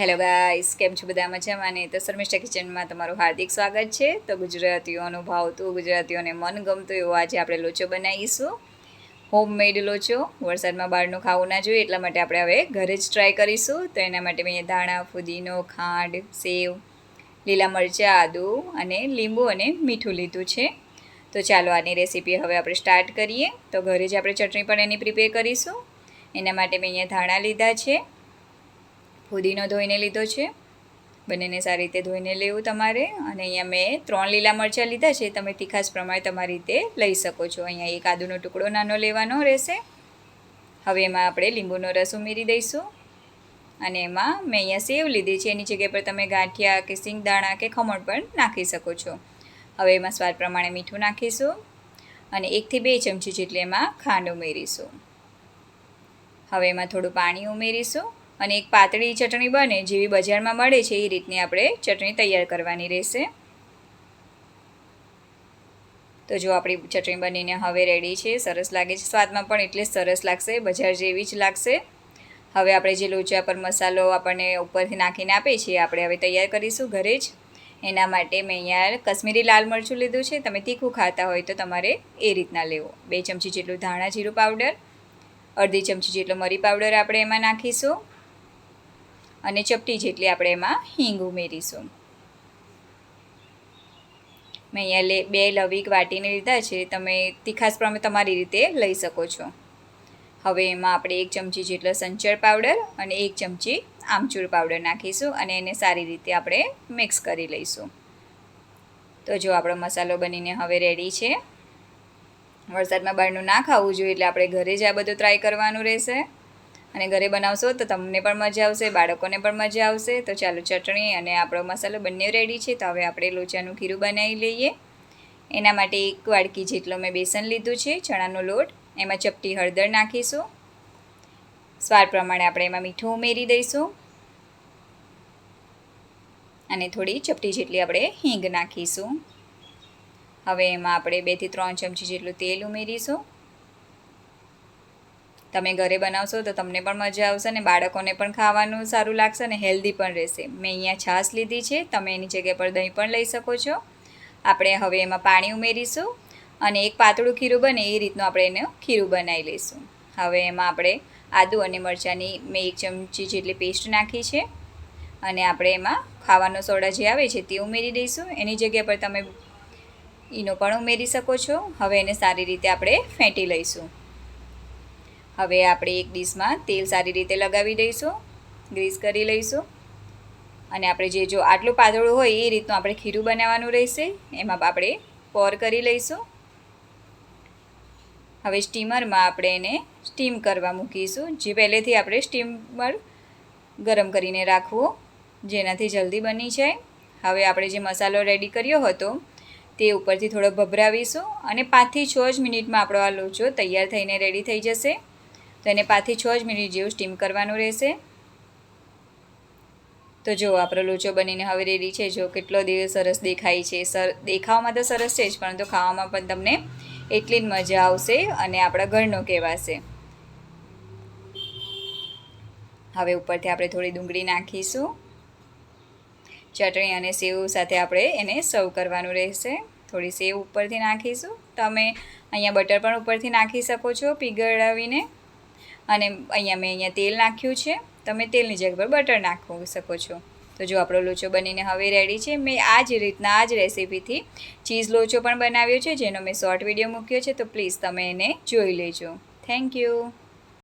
Hello guys, કેમ છો બધા મજામાં? ને તો શર્મિષ્ઠા કિચનમાં તમારું હાર્દિક સ્વાગત છે. તો ગુજરાતીઓનું ભાવતું, ગુજરાતીઓને મન ગમતું એવો આજે આપણે લોચો બનાવીશું. હોમમેડ લોચો. વરસાદમાં બહારનું ખાવું ના જોઈએ, એટલા માટે આપણે હવે ઘરે જ ટ્રાય કરીશું. તો એના માટે મેં ધાણા, ફુદીનો, ખાંડ, સેવ, લીલા મરચાં, આદુ અને લીંબુ અને મીઠું લીધું છે. તો ચાલો આની રેસીપી હવે આપણે સ્ટાર્ટ કરીએ. તો ઘરે જ આપણે ચટણી પણ એની પ્રિપેર કરીશું. એના માટે મેં અહીંયા ધાણા લીધા છે. ફુદીનો ધોઈને લીધો છે. બંનેને સારી રીતે ધોઈને લેવું તમારે. અને અહીંયા મેં ત્રણ લીલા મરચાં લીધા છે. તમે તીખાસ પ્રમાણે તમારી રીતે લઈ શકો છો. અહીંયા એક આદુનો ટુકડો નાનો લેવાનો રહેશે. હવે એમાં આપણે લીંબુનો રસ ઉમેરી દઈશું. અને એમાં મેં અહીંયા સેવ લીધી છે. એની જગ્યા પર તમે ગાંઠિયા કે સિંગદાણા કે ખમણ પણ નાખી શકો છો. હવે એમાં સ્વાદ પ્રમાણે મીઠું નાખીશું. અને એકથી બે ચમચી જેટલી એમાં ખાંડ ઉમેરીશું. હવે એમાં થોડું પાણી ઉમેરીશું. અને એક પાતળી ચટણી બને, જેવી બજારમાં મળે છે, એ રીતની આપણે ચટણી તૈયાર કરવાની રહેશે. તો જો આપણી ચટણી બનીને હવે રેડી છે, સરસ લાગે છે. સ્વાદમાં પણ એટલે સરસ લાગશે, બજાર જેવી જ લાગશે. હવે આપણે જે લોચા પર મસાલો આપણને ઉપરથી નાખીને આપે છે આપણે હવે તૈયાર કરીશું ઘરે જ. એના માટે મેં અહીંયા કશ્મીરી લાલ મરચું લીધું છે, તમે તીખું ખાતા હોય તો તમારે એ રીતના લેવો. બે ચમચી જેટલું ધાણા જીરું પાવડર, અડધી ચમચી જેટલો મરી પાવડર આપણે એમાં નાખીશું. અને ચપટી જેટલી આપણે એમાં હિંગ ઉમેરીશું. મેં અહીંયા લે, બે લવિંગ વાટીને લીધા છે, તમે તીખાસ પ્રમાણે તમારી રીતે લઈ શકો છો. હવે એમાં આપણે એક ચમચી જેટલો સંચળ પાવડર અને એક ચમચી આમચૂર પાવડર નાખીશું અને એને સારી રીતે આપણે મિક્સ કરી લઈશું. તો જો આપણો મસાલો બનીને હવે રેડી છે. વરસાદમાં બહારનું ના ખાવું જોઈએ એટલે આપણે ઘરે જ આ બધું ટ્રાય કરવાનું રહેશે. અને ઘરે બનાવશો તો તમને પણ મજા આવશે, બાળકોને પણ મજા આવશે. તો ચાલો ચટણી અને આપણો મસાલો બંને રેડી છે. તો હવે આપણે લોચાનું ખીરું બનાવી લઈએ. એના માટે એક વાડકી જેટલો મેં બેસન લીધું છે, ચણાનો લોટ. એમાં ચપટી હળદર નાખીશું. સ્વાદ પ્રમાણે આપણે એમાં મીઠું ઉમેરી દઈશું. અને થોડી ચપટી જેટલી આપણે હિંગ નાખીશું. હવે એમાં આપણે બેથી ત્રણ ચમચી જેટલું તેલ ઉમેરીશું. તમે ઘરે બનાવશો તો તમને પણ મજા આવશે અને બાળકોને પણ ખાવાનું સારું લાગશે અને હેલ્ધી પણ રહેશે. મેં અહીંયા છાશ લીધી છે, તમે એની જગ્યા પર દહીં પણ લઈ શકો છો. આપણે હવે એમાં પાણી ઉમેરીશું અને એક પાતળું ખીરું બને એ રીતનું આપણે એનું ખીરું બનાવી લઈશું. હવે એમાં આપણે આદુ અને મરચાંની મેં એક ચમચી જેટલી પેસ્ટ નાખી છે અને આપણે એમાં ખાવાનો સોડા જે આવે છે તે ઉમેરી દઈશું. એની જગ્યા પર તમે ઈનો પણ ઉમેરી શકો છો. હવે એને સારી રીતે આપણે ફેંટી લઈશું. હવે આપણે એક ડીશમાં તેલ સારી રીતે લગાવી દઈશું, ગ્રીસ કરી લઈશું. અને આપણે જે જો આટલું પાતળું હોય એ રીતનું આપણે ખીરું બનાવવાનું રહેશે, એમાં આપણે પોર કરી લઈશું. હવે સ્ટીમરમાં આપણે એને સ્ટીમ કરવા મૂકીશું, જે પહેલેથી આપણે સ્ટીમર ગરમ કરીને રાખવું, જેનાથી જલ્દી બની જાય. હવે આપણે જે મસાલો રેડી કર્યો હતો, તે ઉપરથી થોડો ભભરાવીશું અને પાંચથી છ જ મિનિટમાં આપણો આ લોચો તૈયાર થઈને રેડી થઈ જશે. તો એને પાંચથી છ જ મિનિટ જેવું સ્ટીમ કરવાનું રહેશે. તો જો આપણો લોચો બનીને હવે રેડી છે. જો કેટલો દિવસ સરસ દેખાય છે. સર, દેખાવામાં તો સરસ છે જ, પરંતુ ખાવામાં પણ તમને એટલી જ મજા આવશે અને આપણા ઘરનો કહેવાશે. હવે ઉપરથી આપણે થોડી ડુંગળી નાખીશું. ચટણી અને સેવ સાથે આપણે એને સર્વ કરવાનું રહેશે. થોડી સેવ ઉપરથી નાખીશું. તમે અહીંયા બટર પણ ઉપરથી નાખી શકો છો પીગળાવીને. અને અહીંયા મેં અહીંયા તેલ નાખ્યું છે. તમે તેલની જગ્યા પર બટર નાખી શકો છો. તો જો આપણો લોચો બનીને હવે રેડી છે, મેં આ જ રીતના આ જ રેસીપીથી ચીઝ લોચો પણ બનાવ્યો છે, જેનો મેં શોર્ટ વીડિયો મૂક્યો છે, તો પ્લીઝ તમે એને જોઈ લેજો. Thank you